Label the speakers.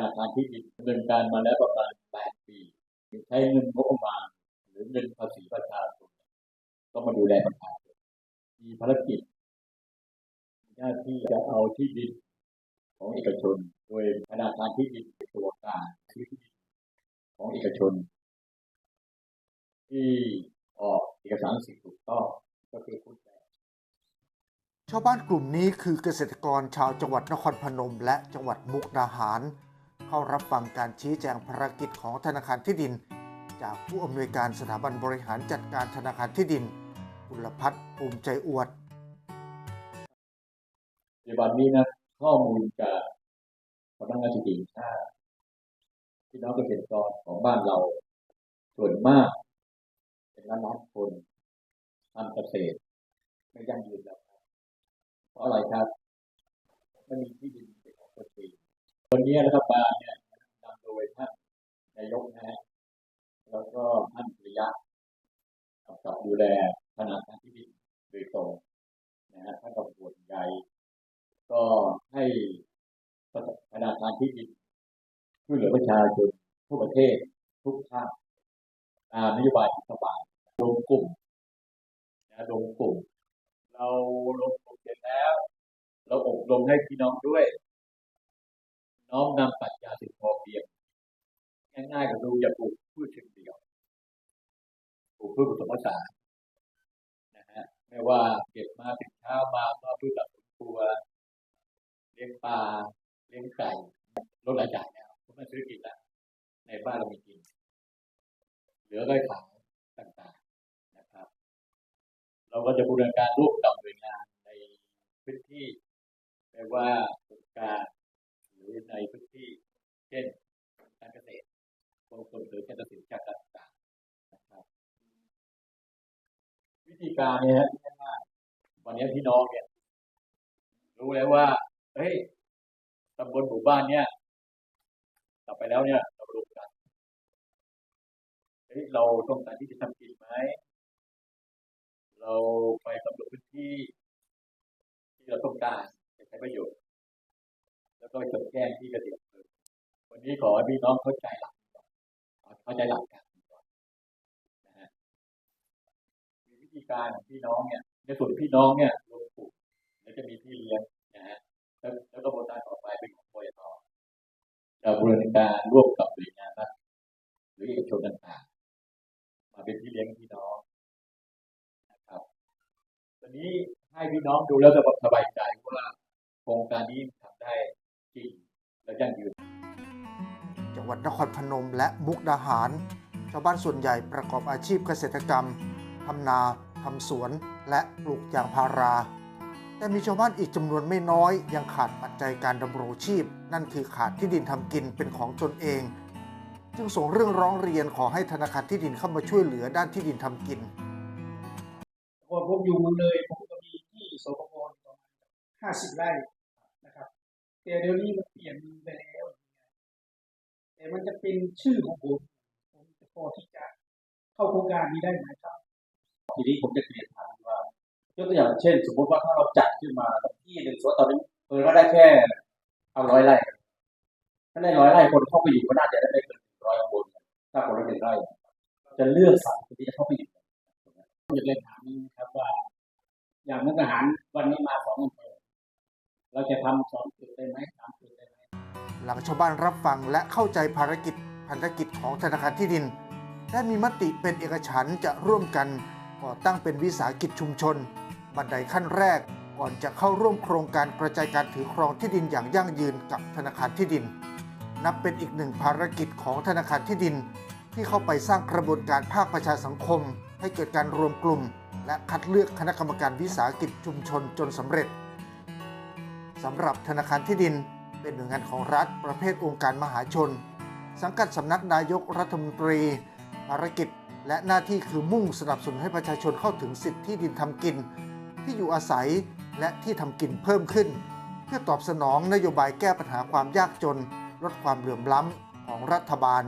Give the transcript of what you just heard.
Speaker 1: นาคารที่ดินดำเนินการมาแล้วประมาณ 8 ปีใช้เงินงบประมาณหรือเงินภาษีประชาชนก็มาดูแลประชาชนมีภารกิจหน้าที่จะเอาที่ดินของเอกชน โดยธนาคารที่ดินตัวกลางซื้อที่ดินของเอกชน ที่ออกเอกสารสิทธิ์ถูกต้องก็คือผู้แทน
Speaker 2: ชาวบ้านกลุ่มนี้คือเกษตรกรชาวจังหวัดนครพนม และจังหวัดมุกดาหาร เข้ารับฟังการชี้แจงภารกิจของธนาคารที่ดิน จากผู้อำนวยการสถาบันบริหารจัดการธนาคารที่ดินกุลพัฒน์ภูมิใจอวด
Speaker 1: ปัจจุบันนี้นะข้อมูลจากสำนักงานสถิติชาติพี่น้องเกษตรกรของบ้านเรา ส่วนมาก เป็นล้านล้านคนทำเกษตร ไม่ยั่งยืนแล้วครับเพราะอะไรครับไม่มีที่ดินเป็นของตัวเอง วันนี้รัฐบาลเนี่ยนำโดยท่านนายกนะฮะแล้วก็ท่านปริยะกำกับดูแลธนาคารที่ดินโดยตรงนะฮะท่านก็ห่วงใยก็ให้ธนาคารที่ดินช่วยเหลือประชาชนทั่วประเทศทุกภาคตามนโยบายรัฐบาลรวมกลุ่มนะรวมกลุ่ม เราลงกลุ่มเสร็จแล้ว เราอบรมให้พี่น้องด้วย น้อมนำปรัชญาสิพอเพียงง่ายๆก็ดูอย่าปลูกพืชเชิงเดียวปลูกพืชผสมผสานนะฮะไม่ว่าเก็บมาถึงเช้ามาก็พืชแบบสวนครัวเลี้ยงปลาเลี้ยงไก่ลดรายจ่ายแล้วเพราะมันซื้อกินแล้วในบ้านเรามีกิน เหลือก็ขายต่างๆนะครับ เราก็จะบูรณาการร่วมกับหน่วยงานในพื้นที่ไม่ว่าโครงการหรือในพื้นที่ เช่นการเกษตรกรมส่งเสริมการเกษตรจากต่างๆนะครับวิธีการเนี่ยง่ายๆวันนี้พี่น้องเนี่ยรู้แล้วว่าเฮ้ยตำบลหมู่บ้านเนี่ยต่อไปแล้วเนี่ยเรารวมกันเฮ้ยเราต้องการที่จะทำกินไหมเราไปสำรวจพื้นที่ที่เราต้องการจะใช้ประโยชน์ แล้วก็ไปจดแจ้งที่เกษตร วันนี้ขอให้พี่น้องเข้าใจหลักก่อนเข้าใจหลักการก่อนนะฮะมีวิธีการของพี่น้องเนี่ย ในส่วนพี่น้องเนี่ยรวมกลุ่มแล้วจะมีพี่เลี้ยงนะฮะแล้วแล้วก็บทการต่อไปเป็นของบริษัทเราบูรณาการร่วมกับหน่วยงานรัฐหรือเอกชนต่างๆ มาเป็นพี่เลี้ยงพี่น้องนะครับตอนนี้ให้พี่น้องดูแล้วจะสบายใจว่าโครงการนี้ทำได้จริงและยั่งยืน
Speaker 2: จังหวัดนครพนมและมุกดาหาร ชาวบ้านส่วนใหญ่ประกอบอาชีพเกษตรกรรมทำนาทำสวนและปลูกยางพารา แต่มีชาวบ้านอีกจำนวนไม่น้อย ยังขาดปัจจัยการดำรงชีพ นั่นคือขาดที่ดินทำกินเป็นของตนเอง จึงส่งเรื่องร้องเรียนขอให้ธนาคารที่ดินเข้ามาช่วยเหลือด้านที่ดินทำกิน
Speaker 3: พอผมอยู่เมืองเลยผมก็มีที่สปปประมาณห้าสิบไร่นะครับแต่เดี๋ยวนี้มันเปลี่ยนไปแล้ว แต่มันจะเป็นชื่อของผมผมจะพอที่จะเข้าโครงการนี้ได้ไหมครับ
Speaker 4: ทีนี้ผมจะเรียนถามว่ายกตัวอย่างเช่น สมมติว่าถ้าเราจัดขึ้นมาที่หนึ่งสมมติตอนนี้เพิ่ว่าได้แค่เอาร้อยไร่ถ้าได้ร้อยไร่คนเข้าไปอยู่ก็น่าจะได้ไม่เกินร้อยคนถ้าคนละหนึ่งไร่จะเลือกสรรคนที่จะเข้าไปอยู่
Speaker 3: อยากเรียนถามนี้นะครับว่า อย่างมุกอาหารวันนี้มาสองอำเภอเราจะทำสองจุดได้ไหม ห
Speaker 2: ลังชาวบ้านรับฟังและเข้าใจภารกิจพันธกิจของธนาคารที่ดิน และมีมติเป็นเอกฉันจะร่วมกันก่อตั้งเป็นวิสาหกิจชุมชน บันไดขั้นแรกก่อนจะเข้าร่วมโครงการกระจายการถือครองที่ดินอย่างยั่งยืนกับธนาคารที่ดิน นับเป็นอีกหนึ่งภารกิจของธนาคารที่ดิน ที่เข้าไปสร้างกระบวนการภาคประชาสังคม ให้เกิดการรวมกลุ่ม และคัดเลือกคณะกรรมการวิสาหกิจชุมชนจนสำเร็จสำหรับธนาคารที่ดิน เป็นหน่วยงานของรัฐประเภทองค์การมหาชน สังกัดสำนักนายกรัฐมนตรีภารกิจ และหน้าที่คือมุ่งสนับสนุนให้ประชาชนเข้าถึงสิทธิที่ดินทำกิน ที่อยู่อาศัยและที่ทำกินเพิ่มขึ้น เพื่อตอบสนองนโยบายแก้ปัญหาความยากจน ลดความเหลื่อมล้ำของรัฐบาล